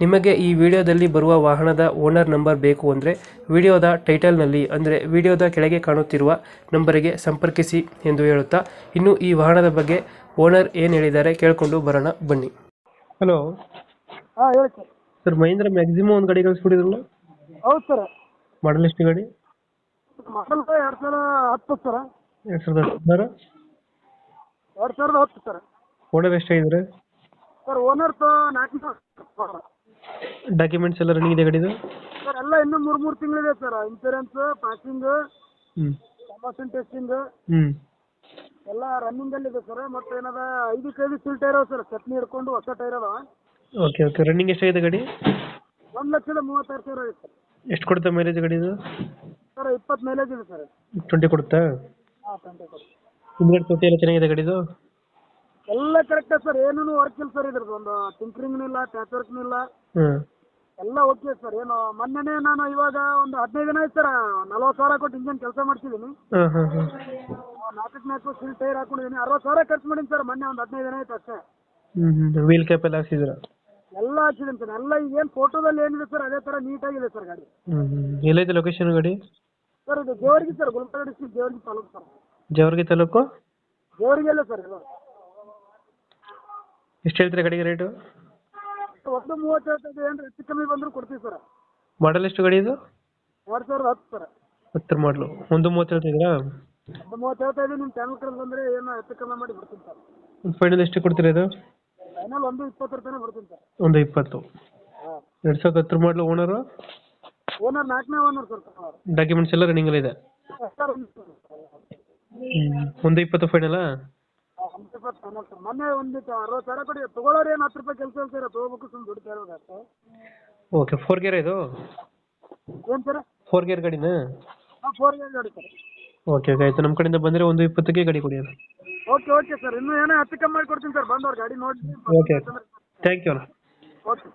ನಿಮಗೆ ಈ ವಿಡಿಯೋದಲ್ಲಿ ಬರುವ ವಾಹನದ ಓನರ್ ನಂಬರ್ ಬೇಕು ಅಂದರೆ ವಿಡಿಯೋದ ಟೈಟಲ್ನಲ್ಲಿ ಅಂದರೆ ವಿಡಿಯೋದ ಕೆಳಗೆ ಕಾಣುತ್ತಿರುವ ನಂಬರಿಗೆ ಸಂಪರ್ಕಿಸಿ ಎಂದು ಹೇಳುತ್ತಾ ಇನ್ನು ಈ ವಾಹನದ ಬಗ್ಗೆ ಓನರ್ ಏನು ಹೇಳಿದ್ದಾರೆ ಕೇಳಿಕೊಂಡು ಬರೋಣ ಬನ್ನಿ. ಹಲೋ. ಹಾಂ ಹೇಳಿ ಸರ್. ಸರ್ ಮಹೇಂದ್ರ ಮ್ಯಾಕ್ಸಿಮಮ್ ಒಂದು ಗಾಡಿ ಕಳಿಸ್ಬಿಟ್ಟಿದ್ರಲ್ಲ ಹೌದು ಸರ್. ಮಾಡಲ್ ಎಷ್ಟು ಗಾಡಿ? ಮಾಡಲ್ ಎರಡು ಸಾವಿರ ಹತ್ತು ಸರ್. ಎರಡು ಸಾವಿರದ ಹದಿನಾರು ಎರಡು ಸಾವಿರದ ಹತ್ತು ಸರ್. ಓನರ್ ಎಷ್ಟಾಗಿದ್ದಾರೆ ಸರ್ ಓನರ್ ತ ನಾಲ್ಕು ಡಾಕ್ಯುಮೆಂಟ್ಸ್ ಎಲ್ಲ ರನ್ನಿಂಗ್ ಇದೆ ಗಾಡಿದು ಸರ್ ಎಲ್ಲ ಇನ್ನೂ ಮೂರು ಮೂರು ತಿಂಗಳಿದೆ ಸರ್ ಇನ್ಸೂರೆನ್ಸ್ ಪ್ಯಾಕಿಂಗ್ ಹ್ಮ್. ಪ್ರಮೋಷನ್ ಟೆಸ್ಟಿಂಗ್ ಹ್ಮ್. ಎಲ್ಲ ರನ್ನಿಂಗಲ್ಲಿದೆ ಸರ್ ಮತ್ತೆ ಏನದ ಐದು ಐದು ಸಿಲ್ ಟೈರ್ ಅವ ಸರ್ ಚಟ್ನಿ ಹಿಡ್ಕೊಂಡು ಹೊಸ ಟೈರ್ ಅದಾವ. ಓಕೆ ಓಕೆ ರನ್ನಿಂಗ್ ಎಷ್ಟಾಗಿದೆ ಗಾಡಿ ಒಂದ್ ಲಕ್ಷದ ಮೂವತ್ತಾರು ಸಾವಿರ ಆಗಿದೆ ಎಷ್ಟು ಕೊಡುತ್ತೆ ಮೈಲೇಜ್ ಗಾಡಿದು ಸರ್ ಇಪ್ಪತ್ತು ಮೈಲೇಜ್ ಇದೆ ಸರ್ ಟ್ವೆಂಟಿ ಕೊಡುತ್ತಾ? ಹಾಂ ಟ್ವೆಂಟಿ ಹಿಂದ್ಗಡೆ ತೊಟ್ಟಿ ಎಲ್ಲ ಚೆನ್ನಾಗಿದೆ ಗಾಡಿದು ಎಲ್ಲ ಕರೆಕ್ಟ್ ಸರ್ ಏನೂ ವರ್ಕ್ ಇಲ್ಲ ಸರ್ ಇದ್ರದ್ದು. ಒಂದು ಟಿಂಕರಿಂಗ್ ಇಲ್ಲ ಪ್ಯಾಚ್ ಇಲ್ಲ. ಎಲ್ಲ ಓಕೆ ಸರ್ ಏನು ಮೊನ್ನೆನೇ ನಾನು ಇವಾಗ ಒಂದು ಹದಿನೈದು ದಿನ ಆಯ್ತು ಸರ್ ನಲ್ವತ್ತು ಸಾವಿರ ಕೊಟ್ಟು ಇಂಜನ್ ಕೆಲಸ ಹಾಂ ಹಾಂ ನಾಲ್ಕು ಸಿಲ್ ಟೈರ್ ಹಾಕೊಂಡಿದ್ದೀನಿ. ಅರವತ್ತು ಸಾವಿರ ಖರ್ಚು ಮಾಡೀನಿ ಸರ್ ಮೊನ್ನೆ ಒಂದು ಹದಿನೈದು ದಿನ ಆಯ್ತು ಅಷ್ಟೇ. ವೀಲ್ ಕ್ಯಾಪ್ ಎಲ್ಲ ಹಾಕ್ಸಿದ್ರ ಎಲ್ಲ ಹಾಕ್ಸಿದ್ದೀನಿ ಸರ್ ಎಲ್ಲ ಏನ್ ಫೋಟೋದಲ್ಲಿ ಏನಿದೆ ಸರ್ ಅದೇ ಥರ ನೀಟಾಗಿದೆ ಸರ್ ಗಾಡಿ. ಎಲ್ಲೈತೆ ಲೊಕೇಶನ್ ಗಾಡಿ? ಸರ್ ಇದು ದೇವರಿಗೆ ಸರ್ ಗುಲ್ಬರ್ಗ ಡಿಸ್ಟ್ರಿಕ್ಟ್ ದೇವರಿಗೆ ತಾಲೂಕು ಸರ್ ಜವರ್ಗಿ ತಾಲೂಕು? ದೇವರಿಗೆಲ್ಲ ಸರ್ ಇದು. ಎಷ್ಟು ಹೇಳ್ತೀರಾ ಗಾಡಿಗೆ ರೇಟು ಒಂದು ಮೂವತ್ತು ಹೇಳ್ತದೆ ಏನು ಹೆಚ್ಚು ಕಮ್ಮಿ ಬಂದ್ರು ಕೊಡ್ತೀವಿ ಸರ್. ಮಾಡಲ್ ಎಷ್ಟು ಗಾಡಿ ಇದು? ಎರಡ್ ಸಾವಿರದ ಹತ್ತು ಸರ್. ಹತ್ತರ ಮಾಡಲು ಒಂದು ಮೂವತ್ತು ಹೇಳ್ತಿದ್ದೀರಾ? ಒಂದು ಮೂವತ್ತು ಹೇಳ್ತಾ ಇದ್ದೀನಿ ನಿಮ್ಮ ಚಾನಲ್ ಕಡೆ ಬಂದ್ರೆ ಏನು ಹೆಚ್ಚು ಕಮ್ಮಿ ಮಾಡಿ ಬಿಡ್ತೀನಿ ಸರ್. ಒಂದು ಫೈನಲ್ ಎಷ್ಟು ಕೊಡ್ತೀರಾ ಇದು? ಫೈನಲ್ ಒಂದು ಇಪ್ಪತ್ತರ ತನಕ ಬರ್ತೀನಿ ಸರ್. ಒಂದು ಇಪ್ಪತ್ತು. ಹಾಂ. ಎರಡು ಸಾವಿರದ ಹತ್ತರ ಮಾಡಲು ಓನರು ಓನರ್ ನಾಲ್ಕನೇ ಓನರ್ ಸರ್ ಡಾಕ್ಯುಮೆಂಟ್ಸ್ ಎಲ್ಲ ರನ್ನಿಂಗಲ್ಲಿ ಇದೆ? ಸರ್ ಒಂದು ಇಪ್ಪತ್ತು ಫೈನಲಾ ಒಂದು ತಗೊಂಡು ಸರ್ ಮೊನ್ನೆ ಒಂದು ಅರವತ್ತು ಸಾವಿರ ಕೊಡಿ. ತೊಗೊಳೋರು ಏನು ಹತ್ತು ರೂಪಾಯಿ ಕೆಲಸ ಹೇಳ್ತೀರ ತೊಗೋಬೇಕು ಸುಮ್ಮನೆ ದುಡ್ಡು ಕೇಳೋದು ಅಷ್ಟೇ ಓಕೆ ಫೋರ್ ಗೇರ್ ಇದು? ಏನು ಸರ್? ಫೋರ್ ಗೇರ್ ಗಾಡಿನಾ? ಹಾಂ ಫೋರ್ ಗೇರ್ ಗಾಡಿ ಸರ್. Okay okay. ಆಯ್ತು ನಮ್ಮ ಕಡೆಯಿಂದ ಬಂದರೆ ಒಂದು ಇಪ್ಪತ್ತಕ್ಕೆ ಗಾಡಿ ಕೊಡಿ ಓಕೆ ಓಕೆ ಸರ್. ಇನ್ನೂ ಏನೋ ಹತ್ತು ಕಮ್ಮಿ ಮಾಡಿ ಕೊಡ್ತೀನಿ ಸರ್. ಬಂದವ್ರು ಗಾಡಿ ನೋಡಿ. ಓಕೆ ಥ್ಯಾಂಕ್ ಯು ಅಣ್ಣ. ಓಕೆ.